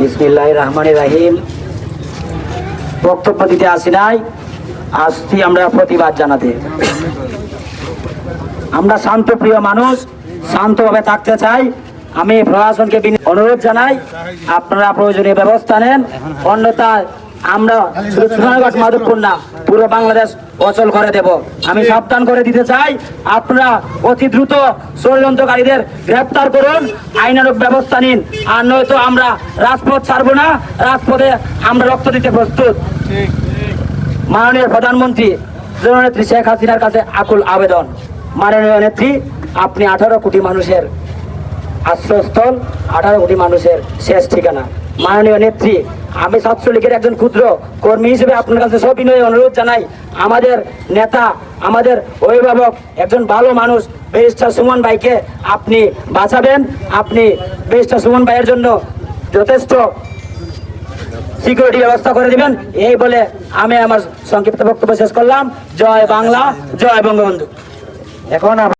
বিসমিল্লাহ রহমান রাহিম। বক্তব্য দিতে আসি নাই। আসছি আমরা প্রতিবাদ জানাতে। আমরা শান্তপ্রিয় মানুষ, শান্তভাবে থাকতে চাই। আমি প্রশাসনকে অনুরোধ জানাই, আপনারা প্রয়োজনীয় ব্যবস্থা নেন। অন্যথায় আমরা সোনারগঞ্জ মাধবপুর না পুরো বাংলাদেশ অচল করে দেব। আমি সাবধান করে দিতে চাই, আপনারা অতি দ্রুত ষড়যন্ত্রকারীদের গ্রেপ্তার করুন আইনানুক ব্যবস্থা নিন, আর নয়তো আমরা রাজপথ ছাড়ব না, রাজপথে আমরা রক্ত দিতে প্রস্তুত। মাননীয় প্রধানমন্ত্রী, জননেত্রী শেখ হাসিনার কাছে আকুল আবেদন। মাননীয় নেত্রী, আপনি আঠারো কোটি মানুষের আশ্রয়স্থল, আঠারো কোটি মানুষের শেষ ঠিকানা। মাননীয় নেত্রী, আমি ছাত্রলীগের একজন ক্ষুদ্র কর্মী হিসেবে আপনার কাছে সবিনয় অনুরোধ জানাই, আমাদের নেতা, আমাদের অভিভাবক, একজন ভালো মানুষ, ব্যারিস্টার সুমন ভাইকে আপনি বাঁচাবেন। আপনি ব্যারিস্টার সুমন ভাইয়ের জন্য যথেষ্ট সিকিউরিটি ব্যবস্থা করে দিবেন। এই বলে আমি আমার সংক্ষিপ্ত বক্তব্য শেষ করলাম। জয় বাংলা, জয় বঙ্গবন্ধু। এখন